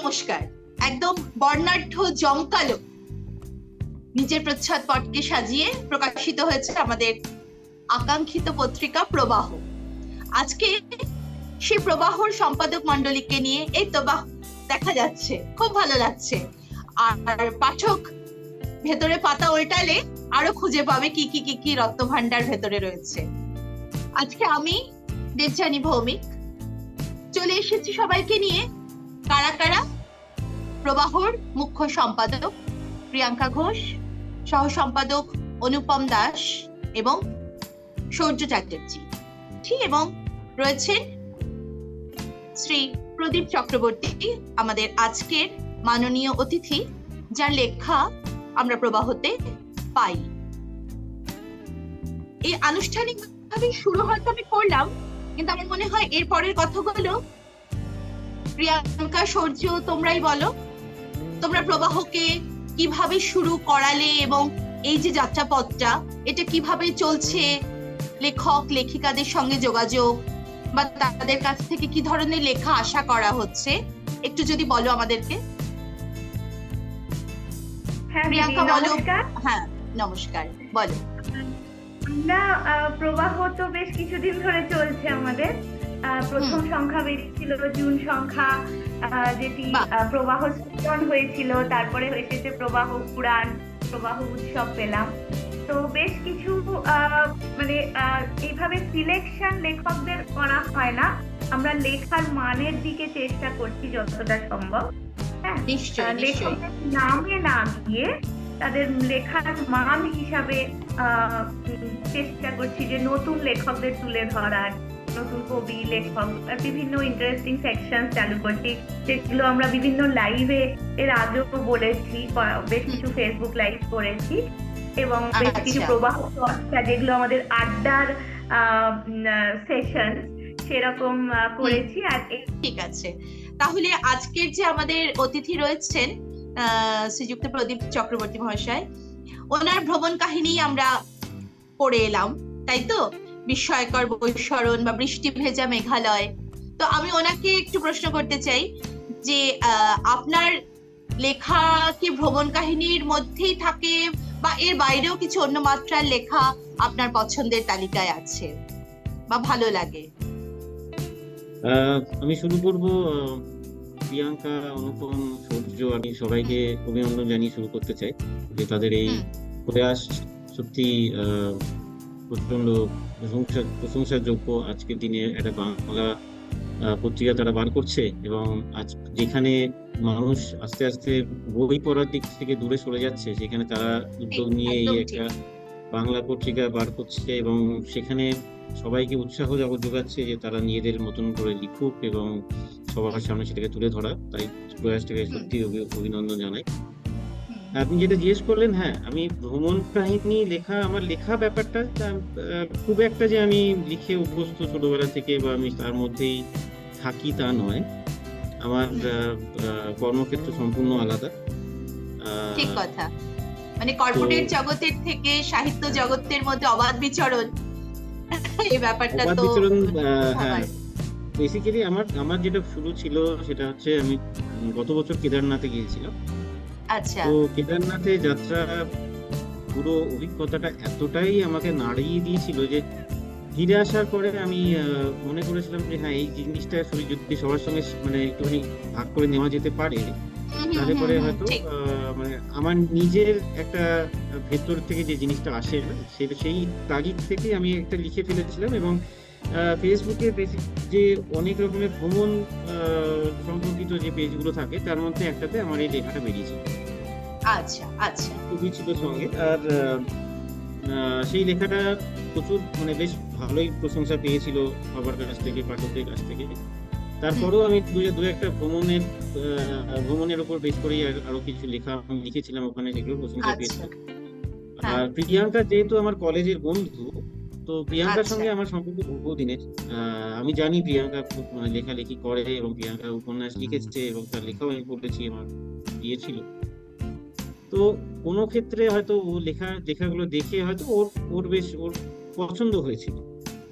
নমস্কার। একদম বর্ণাঢ্য, জমকালো নিজের প্রচ্ছদ পটকে সাজিয়ে প্রকাশিত হয়েছে আমাদের আকাঙ্ক্ষিত পত্রিকা প্রবাহ। আজকে সেই প্রবাহর সম্পাদক মণ্ডলীকে নিয়ে এই তো বাহ দেখা যাচ্ছে, খুব ভালো লাগছে। আর পাঠক ভেতরে পাতা উল্টালে আরও খুঁজে পাবে কি কি কি কি রত্ন ভান্ডার ভেতরে রয়েছে। আজকে আমি দেবজানী ভৌমিক, চলে এসেছি সবাইকে নিয়ে। কারা কারা? প্রবাহর মুখ্য সম্পাদক প্রিয়াঙ্কা ঘোষ, সহ সম্পাদক অনুপম দাস এবং সৌর্য চ্যাটার্জি। এবং রয়েছেন শ্রী প্রদীপ চক্রবর্তী, আমাদের আজকের মাননীয় অতিথি, যার লেখা আমরা প্রবাহতে পাই। এই আনুষ্ঠানিকভাবে শুরু হয়তো আমি করলাম, কিন্তু আমার মনে হয় এর পরের কথাগুলো প্রিয়াঙ্কা, সৌর্য, তোমরাই বলো। তোমরা প্রবাহকে কীভাবে শুরু করালে এবং এই যে যাত্রাপথটা এটা কীভাবে চলছে? লেখক লেখিকাদের সঙ্গে যোগাযোগ বা তাদের কাছ থেকে কি ধরনের লেখা আশা করা হচ্ছে? একটু যদি বলো আমাদেরকে। হ্যাঁ প্রিয়াঙ্কা বলো। নমস্কার। হ্যাঁ নমস্কার বলো। আমরা প্রবাহ তো বেশ কিছুদিন ধরে চলছে আমাদের। প্রথম সংখ্যা বেরিয়েছিল জুন সংখ্যা যেটি প্রবাহ সৃজন হয়েছিল তারপরে এসেছে প্রবাহ পুরাণ প্রবাহ উৎসব পেলাম। তো বেশ কিছু মানে এইভাবে সিলেকশন লেখকদের করা হয় না। আমরা লেখার মানের দিকে চেষ্টা করছি যতটা সম্ভব। হ্যাঁ লেখকের নামে না গিয়ে তাদের লেখার মান হিসাবে আহ, চেষ্টা করছি যে নতুন লেখকদের তুলে ধরার। নতুন কবি লেখক বিভিন্ন ইন্টারেস্টিং সেকশন চালু করছি। যেগুলো আমরা বিভিন্ন লাইভে এর আগেও বলেছি বেশ কিছু ফেসবুক লাইভ করেছি। এবং বেশ কিছু আচ্ছা। প্রবাহ চর্চা যেগুলো আমাদের আড্ডার সেশন সেরকম করেছি। আর ঠিক আছে। তাহলে আজকের যে আমাদের অতিথি রয়েছেন আহ, শ্রীযুক্ত প্রদীপ চক্রবর্তী মহাশয় ওনার ভ্রমণ কাহিনী আমরা পড়ে এলাম তাই তো? বিস্ময়কর বৈশরণ বা বৃষ্টি ভেজা মেঘালয়। তো আমি ওনাকে একটু প্রশ্ন করতে চাই যে আপনার লেখা কি ভ্রমণ কাহিনীর মধ্যেই থাকে বা এর বাইরেও কিছু অন্য মাত্রার লেখা আপনার পছন্দের তালিকায় আছে বা ভালো লাগে? আমি শুরু করব প্রিয়াঙ্কা অনুপম সূর্য আমি সবাইকে অভিনন্দন জানিয়ে শুরু করতে চাই যে তাদের এই প্রয়াস সত্যি আহ, প্রচণ্ড প্রশংসা প্রশংসারযোগ্য আজকের দিনে একটা বাংলা পত্রিকা তারা বার করছে এবং আজ যেখানে মানুষ আস্তে আস্তে বই পড়ার দিক থেকে দূরে সরে যাচ্ছে সেখানে তারা উদ্যোগ নিয়ে এই একটা বাংলা পত্রিকা বার করছে এবং সেখানে সবাইকে উৎসাহ যোগাচ্ছে যে তারা নিজেদের মতন করে লিখুক এবং সবার সামনে সেটাকে তুলে ধরা। তাই প্রয়াসটাকে সত্যি অভিনন্দন জানাই। আপনি যেটা জিজ্ঞেস করলেন হ্যাঁ আমি ভ্রমণ কাহিনী লেখা আমার লেখা ব্যাপারটা খুব একটা যে আমি লিখে অভ্যস্ত ছোটবেলা থেকে বা আমি তার মধ্যেই থাকি তা নয়। আমার কর্মক্ষেত্র সম্পূর্ণ আলাদা। ঠিক কথা। মানে কর্পোরেট জগতের থেকে সাহিত্য জগতের মধ্যে অবাধ বিচরণ এই ব্যাপারটা তো হ্যাঁ। বেসিক্যালি আমার আমার যেটা শুরু ছিল সেটা হচ্ছে আমি গত বছর কেদারনাথে গিয়েছিলাম। আচ্ছা। তো কেদারনাথে যাত্রা পুরো অভিজ্ঞতাটা এতটাই আমাকে নাড়িয়ে দিয়েছিল যে ফিরে আসার পরে আমি মনে করেছিলাম যে হ্যাঁ এই জিনিসটা আসলে যদি সবার সঙ্গে মানে একটুখানি ভাগ করে নেওয়া যেতে পারে তাহলে পরে হয়তো মানে আমার নিজের একটা ভেতর থেকে যে জিনিসটা আসে সেটা সেই তাগিদ থেকে আমি একটা লিখে ফেলেছিলাম এবং ফেসবুকে যে অনেক রকমের ভ্রমণ সম্পর্কিত যে পেজগুলো থাকে তার মধ্যে একটাতে আমার এই লেখাটা বেরিয়েছে আচ্ছা আচ্ছা। খুবই ছিল সঙ্গে। আর সেই লেখাটা প্রচুর মানে বেশ ভালোই প্রশংসা পেয়েছিল সবার কাছ থেকে পাঠকদের কাছ থেকে। তারপরেও আমি দু একটা ভ্রমণের ভ্রমণের উপর বেশ করেই আর- কিছু লেখা আমি লিখেছিলাম ওখানে সেগুলো প্রশংসা আচ্ছা। পেয়েছিল। হ্যাঁ। আর প্রিয়াঙ্কা যেহেতু আমার কলেজের বন্ধু তো প্রিয়াঙ্কার আচ্ছা। সঙ্গে আমার সম্পর্ক বহুদিনের আহ, আমি জানি প্রিয়াঙ্কা খুব মানে লেখালেখি করে এবং প্রিয়াঙ্কা উপন্যাস লিখেছে এবং তার লেখাও আমি পড়েছি আমার দিয়েছিল তো কোনো ক্ষেত্রে হয়তো ও লেখা লেখাগুলো দেখে হয়তো ওর ওর বেশ ওর পছন্দ হয়েছিল।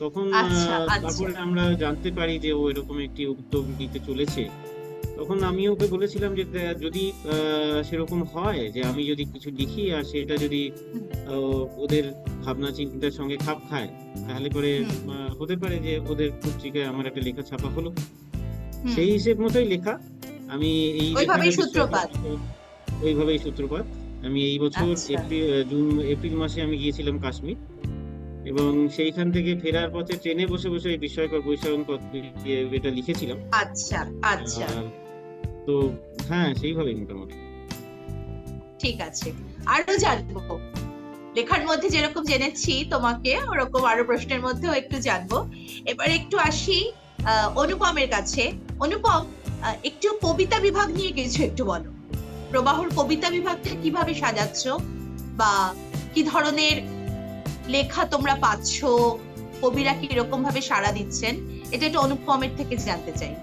তখন আচ্ছা, আচ্ছা। তারপরে আমরা জানতে পারি যে ও এরকম একটি উদ্যোগ নিতে চলেছে। তখন আমি ওকে বলেছিলাম যে যদি সেরকম হয় যে আমি যদি কিছু লিখি আর সেটা যদি ওদের ভাবনা চিন্তার সঙ্গে খাপ খায় তাহলে পরে হতে পারে যে ওদের পত্রিকায় আমার একটা লেখা ছাপা হলো। সেই হিসেব মতোই লেখা। আমি এই সূত্রপাত। ওইভাবেই সূত্রপাত। আমি এই বছর আচ্ছা। এপ্রিল জুন এপ্রিল মাসে আমি গিয়েছিলাম কাশ্মীর। এবং সেইখান থেকে ফেরার পথে ট্রেনে বসে বসে এই বিস্ময়কর বৈশাখন এটা লিখেছিলাম। আচ্ছা আচ্ছা। তো হ্যাঁ সেইভাবেই মোটামুটি। ঠিক আছে। আরও জানব। লেখার মধ্যে যেরকম জেনেছি তোমাকে ওরকম আরও প্রশ্নের মধ্যেও একটু জানব। এবার একটু আসি অনুপমের কাছে। অনুপম একটু কবিতা বিভাগ নিয়ে কিছু একটু বলো। প্রবাহর কবিতা বিভাগটা কীভাবে সাজাচ্ছ? বা কি ধরনের লেখা তোমরা পাচ্ছ? কবিরা কি রকম ভাবে সাড়া দিচ্ছেন? এটা একটু অনুপমের থেকে জানতে চাই।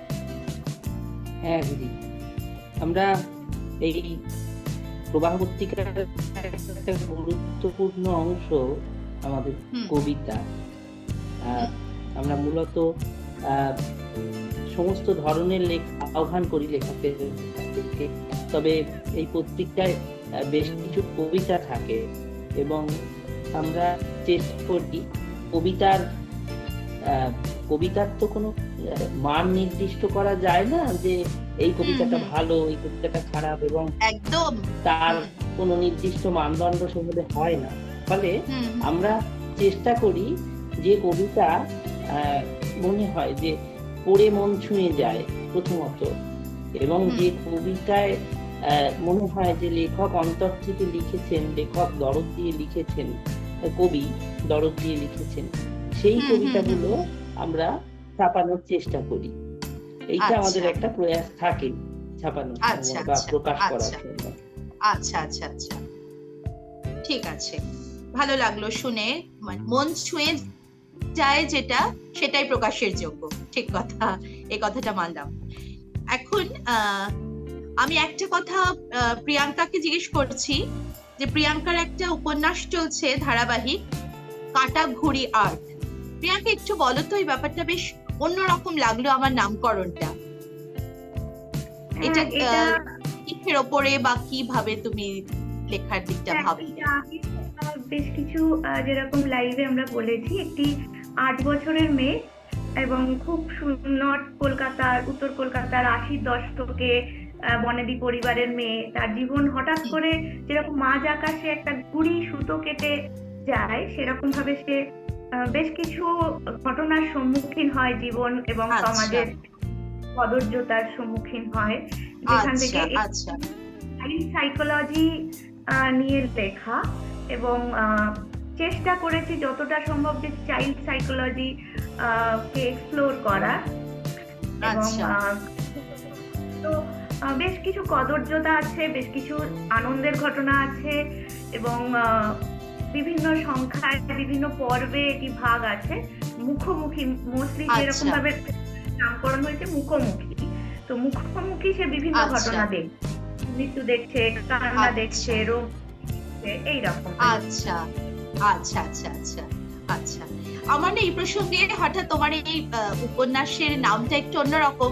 হ্যাঁ দিদি। আমরা এই প্রবাহ পত্রিকার একটা গুরুত্বপূর্ণ অংশ আমাদের কবিতা। আমরা মূলত আহ, সমস্ত ধরনের লেখা আহ্বান করি লেখকদেরকে তবে এই পত্রিকায় বেশ কিছু কবিতা থাকে এবং আমরা চেষ্টা করি কবিতার কবিতার তো কোনো মান নির্দিষ্ট করা যায় না যে এই কবিতাটা ভালো এই কবিতাটা খারাপ এবং একদম। তার কোনো নির্দিষ্ট মানদণ্ড সেভাবে হয় না। ফলে আমরা চেষ্টা করি যে কবিতা আহ, মনে হয় যে পড়ে মন ছুঁয়ে যায় প্রথমত এবং যে কবিতায় মনে হয় যে লেখক অন্তর থেকে লিখেছেন লেখক দরদ দিয়ে লিখেছেন কবি দরদ দিয়ে লিখেছেন। সেই কবিতাগুলো আমরা ছাপানোর চেষ্টা করি। এইটা আচ্ছা। আমাদের একটা প্রয়াস থাকে ছাপানোর আচ্ছা, বা আচ্ছা, প্রকাশ করার। জন্য আচ্ছা আচ্ছা আচ্ছা। ঠিক আছে। ভালো লাগল শুনে। মানে মন ছুঁয়ে যায় যেটা সেটাই প্রকাশের যোগ্য। ঠিক কথা। এই কথাটা মানলাম। এখন আহ, আমি একটা কথা প্রিয়াঙ্কাকে জিজ্ঞেস করছি যে প্রিয়াঙ্কার একটা উপন্যাস চলছে ধারাবাহিক কাটা ঘুড়ি আর্ট। প্রিয়াঙ্কা একটু বলো তো এই ব্যাপারটা বেশ অন্যরকম লাগল আমার নামকরণটা। এটা, হ্যাঁ, কিসের ওপরে বা কীভাবে তুমি লেখার দিকটা হ্যাঁ, ভাবলে বেশ কিছু যেরকম লাইভে আমরা বলেছি একটি আট বছরের মেয়ে এবং খুব নর্থ কলকাতার উত্তর কলকাতার আশির দশকে বনেদি পরিবারের মেয়ে তার জীবন হঠাৎ করে যেরকম মাঝ আকাশে একটা ঘুড়ি সুতো কেটে যায় সেরকম ভাবে সে বেশ কিছু ঘটনার সম্মুখীন হয় জীবন এবং আচ্ছা। সমাজের কদর্যতার সম্মুখীন হয় যেখান থেকে আচ্ছা আচ্ছা চাইল্ড সাইকোলজি নিয়ে লেখা এবং আহ, চেষ্টা করেছি যতটা সম্ভব যে চাইল্ড সাইকোলজি কে এক্সপ্লোর করার এবং আচ্ছা। তো বেশ কিছু কদর্যতা আছে বেশ কিছু আনন্দের ঘটনা আছে এবং বিভিন্ন সংখ্যায় বিভিন্ন পর্বে এটি ভাগ আছে। মুখোমুখি মোস্টলি আচ্ছা। যেরকম ভাবে নামকরণ হয়েছে মুখোমুখি। তো মুখোমুখি সে বিভিন্ন আচ্ছা। ঘটনা দেখছে। মৃত্যু দেখছে কান্না আচ্ছা। দেখছে রোগ এইরকম। আচ্ছা। আচ্ছা আচ্ছা আচ্ছা আচ্ছা। আমার না এই প্রসঙ্গে হঠাৎ তোমার এই উপন্যাসের নামটা একটু অন্যরকম।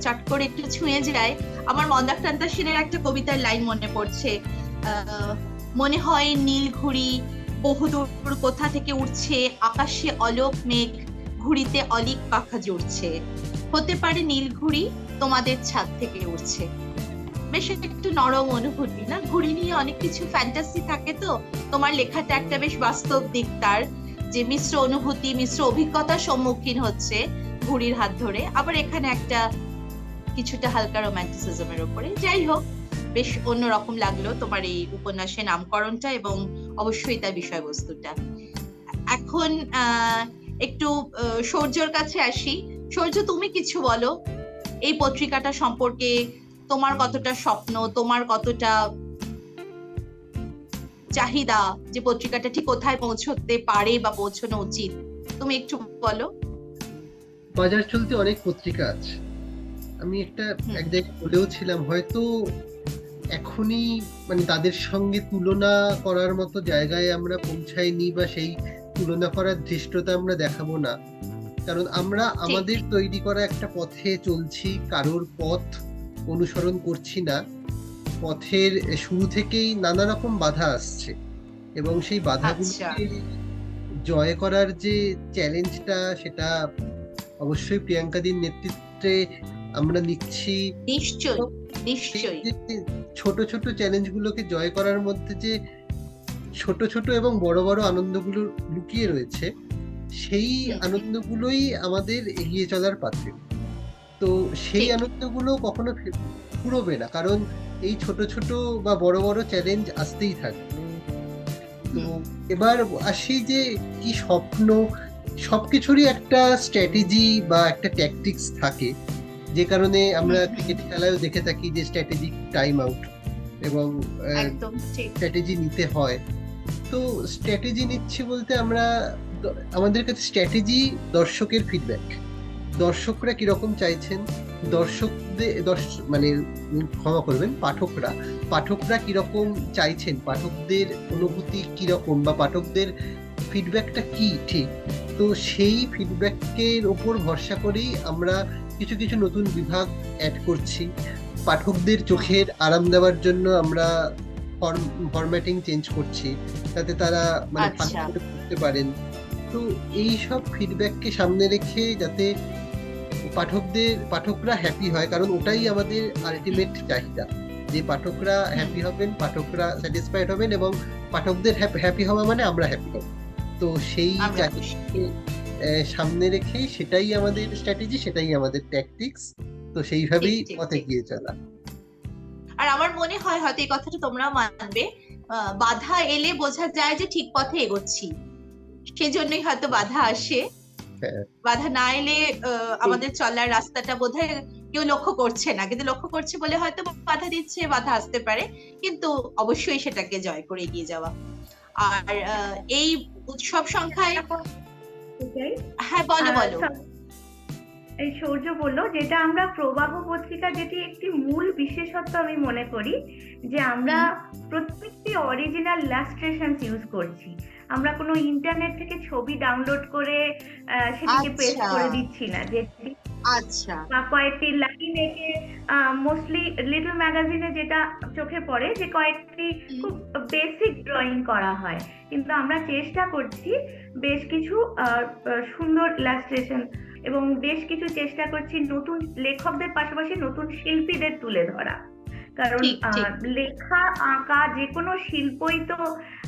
চট করে একটু ছুঁয়ে যায়। আমার মন্দাক্রান্তা সেনের একটা কবিতার লাইন মনে পড়ছে। মনে হয় নীল ঘুড়ি বহুদূর কোথা থেকে উঠছে, আকাশে অলোক মেঘ, ঘুড়িতে অলিক পাখা জুড়ছে। হতে পারে নীল ঘুড়ি তোমাদের ছাদ থেকে উঠছে। বেশ একটু নরম অনুভূতি, না? ঘুড়ি নিয়ে অনেক কিছু ফ্যান্টাসি থাকে তো? তোমার লেখাটা একটা বেশ বাস্তব দিক তার, যে মিশ্র অনুভূতি, মিশ্র অভিজ্ঞতার সম্মুখীন হচ্ছে। ঘুড়ির হাত ধরে। আবার এখানে একটা কিছুটা হালকা রোমান্টিসিজমের উপরে। যাই হোক, বেশ অন্যরকম লাগল তোমার এই উপন্যাসের নামকরণটা এবং অবশ্যই তার বিষয়বস্তুটা। এখন একটু সৌর্যর কাছে আসি। সৌর্য, তুমি কিছু বলো। এই পত্রিকাটা সম্পর্কে তোমার কতটা স্বপ্ন, তোমার কতটা চাহিদা যে পত্রিকাটা ঠিক কোথায় পৌঁছতে পারে বা পৌঁছানো উচিত? তুমি একটু বলো। বাজার চলতে অনেক পত্রিকা আছে। আমি একটা। এক জায়গায় বলেও ছিলাম হয়তো এখনই মানে তাদের সঙ্গে তুলনা করার মতো জায়গায় আমরা পৌঁছাইনি বা সেই তুলনা করার ধৃষ্টতা আমরা দেখাবো না। কারণ আমরা আমাদের তৈরি করা একটা পথে চলছি কারোর পথ অনুসরণ করছি না। পথের শুরু থেকেই নানা রকম বাধা আসছে এবং সেই বাধাগুলোকে জয় করার যে চ্যালেঞ্জটা সেটা অবশ্যই প্রিয়াঙ্কা প্রিয়াঙ্কাদির নেতৃত্বে আমরা নিচ্ছি নিশ্চয়ই নিশ্চয়ই ছোট ছোট চ্যালেঞ্জগুলোকে জয় করার মধ্যে যে ছোট ছোট এবং বড় বড় আনন্দগুলো লুকিয়ে রয়েছে সেই। আনন্দগুলোই আমাদের এগিয়ে চলার পাত্র তো সেই। আনন্দগুলো কখনো ফুরোবে না কারণ এই ছোট ছোট বা বড় বড় চ্যালেঞ্জ আসতেই থাকে তো এবার আসি যে কি স্বপ্ন সবকিছুরই একটা স্ট্র্যাটেজি বা একটা ট্যাকটিক্স থাকে। যে কারণে আমরা ক্রিকেট খেলায়ও দেখে থাকি যে স্ট্র্যাটেজিক টাইম আউট এবং একদম স্ট্র্যাটেজি নিতে হয়। তো স্ট্র্যাটেজি নিচ্ছি বলতে আমরা আমাদের কাছে স্ট্র্যাটেজি দর্শকের ফিডব্যাক দর্শকরা কীরকম চাইছেন? দর্শকদের দর্শ- মানে ক্ষমা করবেন পাঠকরা। পাঠকরা কীরকম চাইছেন? পাঠকদের অনুভূতি কীরকম বা পাঠকদের ফিডব্যাকটা কি? ঠিক। তো সেই ফিডব্যাকের ওপর ভরসা করেই আমরা কিছু কিছু নতুন বিভাগ অ্যাড করছি। পাঠকদের চোখের আরাম দেওয়ার জন্য আমরা ফরম্যাটিং চেঞ্জ করছি যাতে তারা মানে আচ্ছা। করে পড়তে পারেন। তো এই সব ফিডব্যাককে সামনে রেখে যাতে পাঠকদের পাঠকরা হ্যাপি হয় কারণ ওটাই আমাদের আলটিমেট চাহিদা। যে পাঠকরা হ্যাপি হবেন পাঠকরা স্যাটিসফাইড হবেন এবং পাঠকদের হ্যাপি হওয়া মানে আমরা হ্যাপি হব। তো সেই আহ, সামনে রেখে সেটাই আমাদের স্ট্র্যাটেজি সেটাই আমাদের ট্যাকটিক্স তো সেইভাবেই পথে। গিয়ে চলা। আর আমার মনে হয় হয়তো এই কথাটা তোমরা মানবে বাধা এলে বোঝা যায় যে ঠিক পথে এগোচ্ছি। সেজন্যই হয়তো বাধা আসে। হ্যাঁ। বাধা না এলে আমাদের চলার রাস্তাটা বোধহয় কেউ লক্ষ্য করছে না। কিন্তু লক্ষ্য করছে বলে হয়তো বাধা দিচ্ছে বাধা আসতে পারে। কিন্তু অবশ্যই সেটাকে জয় করে এগিয়ে যাওয়া। আর এই উৎসব সংখ্যায় হ্যাঁ বলো বলো। এই সৌর্য বলল যেটা আমরা প্রবাহ পত্রিকা যেটি একটি মূল বিশেষত্ব আমি মনে করি যে আমরা প্রত্যেকটি অরিজিনাল ইলাস্ট্রেশন ইউজ করছি। আমরা কোনো ইন্টারনেট থেকে ছবি ডাউনলোড করে আহ, সেটিকে পেস্ট আচ্ছা। করে দিচ্ছি না যেটি আচ্ছা। কয়েকটি লাইন এঁকে মোস্টলি লিটল ম্যাগাজিনে যেটা চোখে পড়ে যে কয়েকটি খুব বেসিক ড্রয়িং করা হয়। কিন্তু আমরা চেষ্টা করছি বেশ কিছু সুন্দর ইলাস্ট্রেশন এবং বেশ কিছু চেষ্টা করছি নতুন লেখকদের পাশাপাশি নতুন শিল্পীদের তুলে ধরা। কারণ লেখা আঁকা যে কোনো শিল্পই তো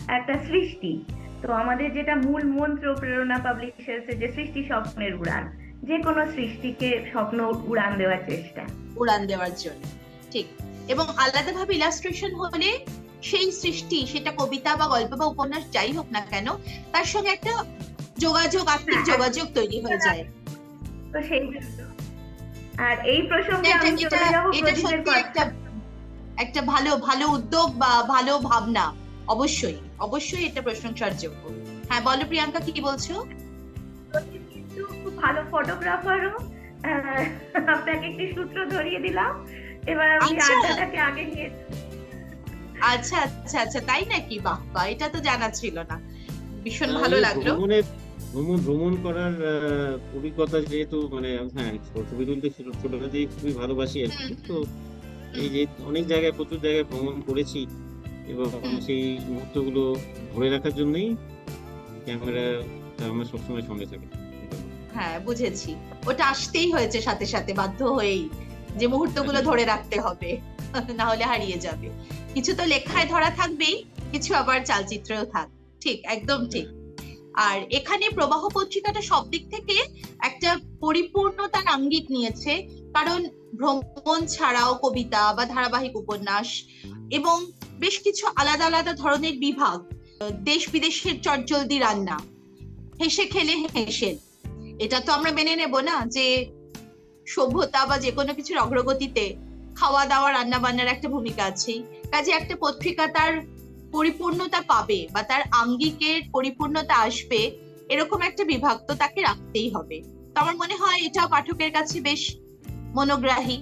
একটা সৃষ্টি। তো আমাদের যেটা মূল মন্ত্র প্রেরণা পাবলিশার্সের যে সৃষ্টি স্বপ্নের উড়ান। যে কোনো সৃষ্টিকে স্বপ্ন উড়ান দেওয়ার চেষ্টা। উড়ান দেওয়ার জন্য। ঠিক। এবং আলাদাভাবে ইলাস্ট্রেশন হলে সেই সৃষ্টি সেটা কবিতা বা গল্প বা উপন্যাস যাই হোক না কেন তার সঙ্গে একটা যোগাযোগ আত্মিক হ্যাঁ, যোগাযোগ তৈরি হয়ে যায়। তো সেই আর এই প্রসঙ্গে আমি চলে যাব একটা একটা ভালো ভালো উদ্যোগ বা ভালো ভাবনা। অবশ্যই অবশ্যই এটা প্রশংসার যোগ্য। হ্যাঁ বলো প্রিয়াঙ্কা কি বলছো? ভালো ফটোগ্রাফারও আপনাকে একটি সূত্র ধরিয়ে দিলাম। এবার আমি আচ্ছা। আড্ডাটাকে আগে নিয়ে আচ্ছা আচ্ছা আচ্ছা তাই নাকি? বাহ বাহ এটা তো জানা ছিল না। ভীষণ ভালো লাগল। ভ্রমণ ভ্রমণ করার আহ, অভিজ্ঞতা যেহেতু মানে হ্যাঁ ছবি তুলতে ছোট- ছোটবেলা থেকে খুবই ভালোবাসি আর কি। তো এই যে অনেক জায়গায় প্রচুর জায়গায় ভ্রমণ করেছি এবং সেই মুহূর্তগুলো ধরে রাখার জন্যই ক্যামেরা আমার সবসময় সঙ্গে থাকে। হ্যাঁ বুঝেছি। ওটা আসতেই হয়েছে সাথে সাথে, বাধ্য হয়েই। যে মুহূর্তগুলো ধরে রাখতে হবে, না হলে হারিয়ে যাবে। কিছু তো লেখায় ধরা থাকবেই, কিছু আবার চালচিত্রেও থাক। ঠিক, একদম ঠিক। আর এখানে প্রবাহ পত্রিকাটা সব দিক থেকে একটা পরিপূর্ণতার আঙ্গিক নিয়েছে, কারণ ভ্রমণ ছাড়াও কবিতা বা ধারাবাহিক উপন্যাস এবং বেশ কিছু আলাদা আলাদা ধরনের বিভাগ। দেশ বিদেশের চটজলদি রান্না। হেসে খেলে হেসে। এটা তো আমরা মেনে নেব না যে সভ্যতা বা যে কোনো কিছুর অগ্রগতিতে খাওয়া দাওয়া রান্না বান্নার একটা ভূমিকা আছে। কাজে একটা পত্রিকা তার পরিপূর্ণতা পাবে বা তার আঙ্গিকের পরিপূর্ণতা আসবে এরকম একটা বিভাগ তো তাকে রাখতেই হবে। তো আমার মনে হয় এটা পাঠকের কাছে বেশ মনোগ্রাহী।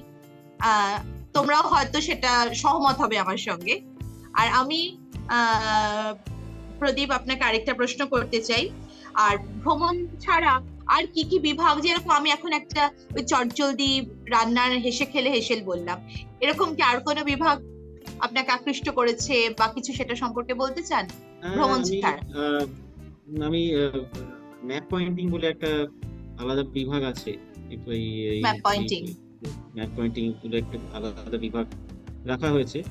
তোমরাও হয়তো সেটা সহমত হবে আমার সঙ্গে। আর আমি প্রদীপ আপনাকে আরেকটা প্রশ্ন করতে চাই। আর ভ্রমণ ছাড়া আর কি কি বিভাগ? যেরকম আমি এখন একটা ওই চটজলদি রান্নার হেসে খেলে হেসেল বললাম। এরকম কি আর কোনো বিভাগ আপনাকে আকৃষ্ট করেছে বা কিছু সেটা সম্পর্কে বলতে চান? হ্যাঁ, ভ্রমণ আমি স্থান। আহ, আমি ম্যাপ পয়েন্টিং বলে একটা আলাদা বিভাগ আছে। Map pointing. ম্যাপ পয়েন্টিং বলে একটা আলাদা বিভাগ রাখা হয়েছে।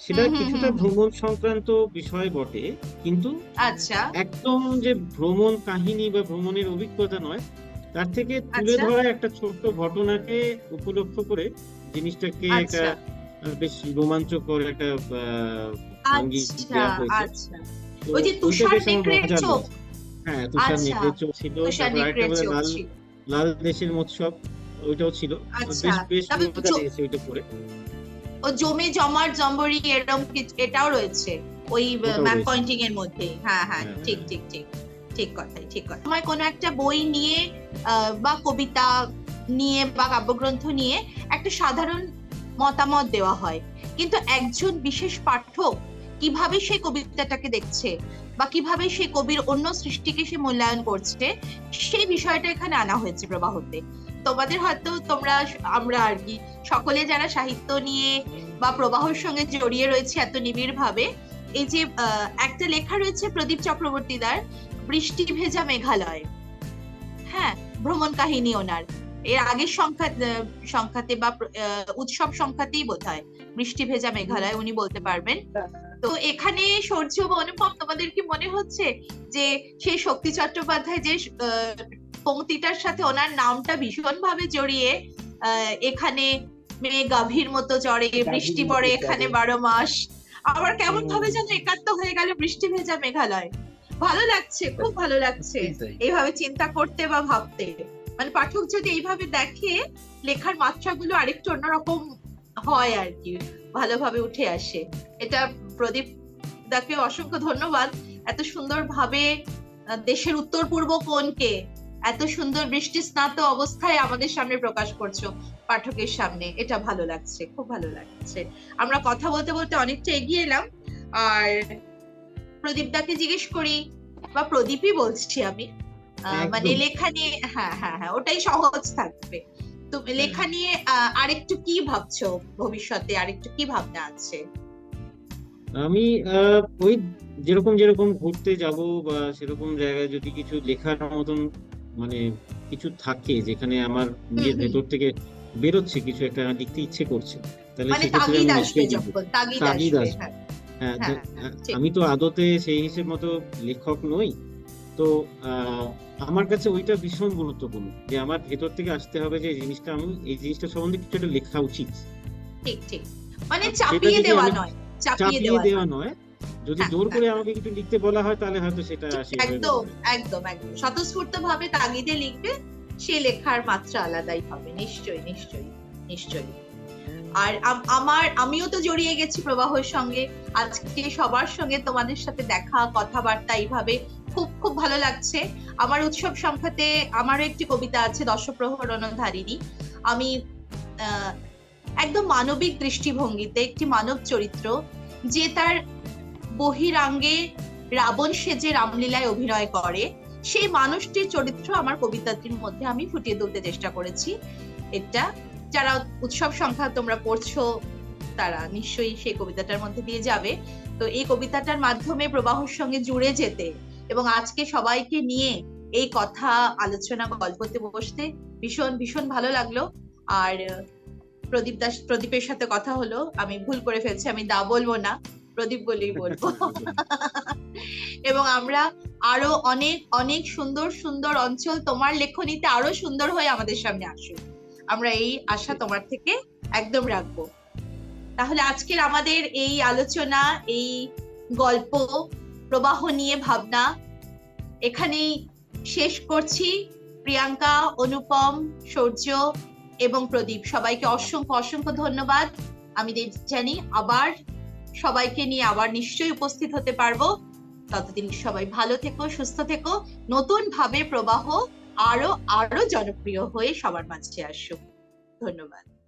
সেটা কিছুটা। ভ্রমণ সংক্রান্ত বিষয় বটে কিন্তু আচ্ছা। একদম যে ভ্রমণ কাহিনী বা ভ্রমণের অভিজ্ঞতা নয় তার থেকে তুলে আচ্ছা। ধরা একটা ছোট্ট ঘটনাকে উপলক্ষ করে জিনিসটাকে একটা আচ্ছা। বেশ রোমাঞ্চকর একটা আচ্ছা দেওয়া হয়েছে। ওই যে তুষার নেকড়ের চোখ। হ্যাঁ তুষার। নেকড়ের চোখ ছিল লাল লাল দেশের মৎসব ওইটাও ছিল। বেশ বেশ মজা লেগেছে ওইটা ও জমে জমার জম্বরি এরকম কিছু- এটাও রয়েছে। ওই ম্যাপ পয়েন্টিং এর মধ্যে। হ্যাঁ হ্যাঁ হ্যাঁ, ঠিক হ্যাঁ। ঠিক ঠিক ঠিক কথাই ঠিক কথা সময় কোনো একটা বই নিয়ে বা কবিতা নিয়ে বা কাব্যগ্রন্থ নিয়ে একটা সাধারণ মতামত দেওয়া হয়। কিন্তু একজন বিশেষ পাঠক কীভাবে সেই কবিতাটাকে দেখছে বা কীভাবে সেই কবির অন্য সৃষ্টিকে সে মূল্যায়ন করছে সেই বিষয়টা এখানে আনা হয়েছে প্রবাহতে। তোমাদের হয়তো তোমরা আমরা আর কি, সকলে যারা সাহিত্য নিয়ে বা প্রবাহের সঙ্গে জড়িয়ে রয়েছে এত নিবিড় ভাবে এই যে একটা লেখা রয়েছে প্রদীপ চক্রবর্তী চক্রবর্তীদার বৃষ্টি ভেজা মেঘালয়। হ্যাঁ ভ্রমণ কাহিনী ওনার। এর আগের সংখ্যা সংখ্যাতে বা উৎসব সংখ্যাতেই বোধ হয় বৃষ্টি ভেজা মেঘালয় উনি বলতে পারবেন। তো এখানে সূর্য অনুপম তোমাদের কি মনে হচ্ছে যে সেই শক্তি চট্টোপাধ্যায় যে পংক্তিটার সাথে ওনার নামটা ভীষণ ভাবে জড়িয়ে এখানে মেয়ে গাভীর মতো চড়ে বৃষ্টি পড়ে এখানে বারো মাস। আবার কেমন ভাবে যেন একাত্ম হয়ে গেল বৃষ্টি ভেজা মেঘালয়। ভালো লাগছে খুব ভালো লাগছে। এইভাবে চিন্তা করতে বা ভাবতে। মানে পাঠক যদি এইভাবে দেখে লেখার মাত্রাগুলো আরেকটু অন্যরকম হয় আর কি ভালোভাবে উঠে আসে। এটা প্রদীপ দাকে অসংখ্য ধন্যবাদ। এত সুন্দর ভাবে দেশের উত্তর পূর্ব কোণকে এত সুন্দর বৃষ্টি স্নাত অবস্থায় আমাদের সামনে প্রকাশ করছ পাঠকের সামনে। এটা ভালো লাগছে খুব ভালো লাগছে। আমরা কথা বলতে বলতে অনেকটা এগিয়ে এলাম। আর প্রদীপ দাকে জিজ্ঞেস করি বা প্রদীপই বলছি আমি মানে লেখা নিয়ে হ্যাঁ হ্যাঁ হ্যাঁ ওটাই সহজ থাকবে। তো লেখা নিয়ে আরেকটু কি ভাবছ ভবিষ্যতে? আরেকটু কি ভাবনা আছে? আমি আহ, ওই যেরকম যেরকম ঘুরতে যাব বা সেরকম জায়গায় যদি কিছু লেখার মতন মানে কিছু থাকে যেখানে আমার নিজের ভেতর থেকে বেরোচ্ছে কিছু একটা লিখতে ইচ্ছে করছে। তাহলে মানে তাগিদ আমি আসবে। হ্যাঁ। তো আদতে সেই হিসেব মতো লেখক নই। তো আমার কাছে ওইটা ভীষণ গুরুত্বপূর্ণ যে আমার ভেতর থেকে আসতে হবে যে জিনিসটা আমি এই জিনিসটা সম্বন্ধে কিছু একটা লেখা উচিত। ঠিক ঠিক। মানে চাপিয়ে দেওয়া নয় চাপিয়ে দেওয়া নয়। যদি হ্যাঁ, জোর হ্যাঁ। করে আমাকে কিছু লিখতে বলা হয় তাহলে হয়তো সেটা একদম একদম একদম স্বতঃস্ফূর্ত ভাবে তাগিদে লিখবে সে লেখার মাত্রা আলাদাই হবে। নিশ্চয়ই নিশ্চয়ই নিশ্চয়ই। আর আমার আমিও তো জড়িয়ে গেছি প্রবাহের সঙ্গে। আজকে সবার সঙ্গে তোমাদের সাথে দেখা কথাবার্তা এইভাবে খুব খুব ভালো লাগছে। আমার উৎসব সংখ্যাতে আমারও একটি কবিতা আছে দশপ্রহরণ ধারিণী আমি আহ, একদম মানবিক দৃষ্টিভঙ্গিতে একটি মানব চরিত্র যে তার বহিরাঙ্গে রাবণ সেজে রামলীলায় অভিনয় করে। সেই মানুষটির চরিত্র আমার কবিতাটির মধ্যে আমি ফুটিয়ে তুলতে চেষ্টা করেছি। এটা যারা উৎসব সংখ্যা তোমরা পড়ছো, তারা নিশ্চয়ই সেই কবিতাটার মধ্যে দিয়ে যাবে। তো এই কবিতাটার মাধ্যমে প্রবাহর সঙ্গে জুড়ে যেতে এবং আজকে সবাইকে নিয়ে এই কথা, আলোচনা, গল্পতে বসতে ভীষণ ভীষণ ভালো লাগল। আর প্রদীপ দাস, প্রদীপের সাথে কথা হলো। আমি ভুল করে ফেলছি, আমি দা বলব না। প্রদীপ বলেই বলব। এবং আমরা আরও অনেক অনেক সুন্দর সুন্দর অঞ্চল তোমার লেখনীতে আরও সুন্দর হয়ে আমাদের সামনে আসুক। আমরা এই আশা তোমার থেকে একদম রাখব। তাহলে আজকের আমাদের এই আলোচনা এই গল্প প্রবাহ নিয়ে ভাবনা এখানেই শেষ করছি। প্রিয়াঙ্কা অনুপম সৌর্য এবং প্রদীপ সবাইকে অসংখ্য অসংখ্য ধন্যবাদ। আমি জানি আবার সবাইকে নিয়ে আবার নিশ্চয়ই উপস্থিত হতে পারব। ততদিন সবাই ভালো থেকো, সুস্থ থেকো। নতুন ভাবে প্রবাহ আরও আরও জনপ্রিয় হয়ে সবার মাঝে আসুক। ধন্যবাদ।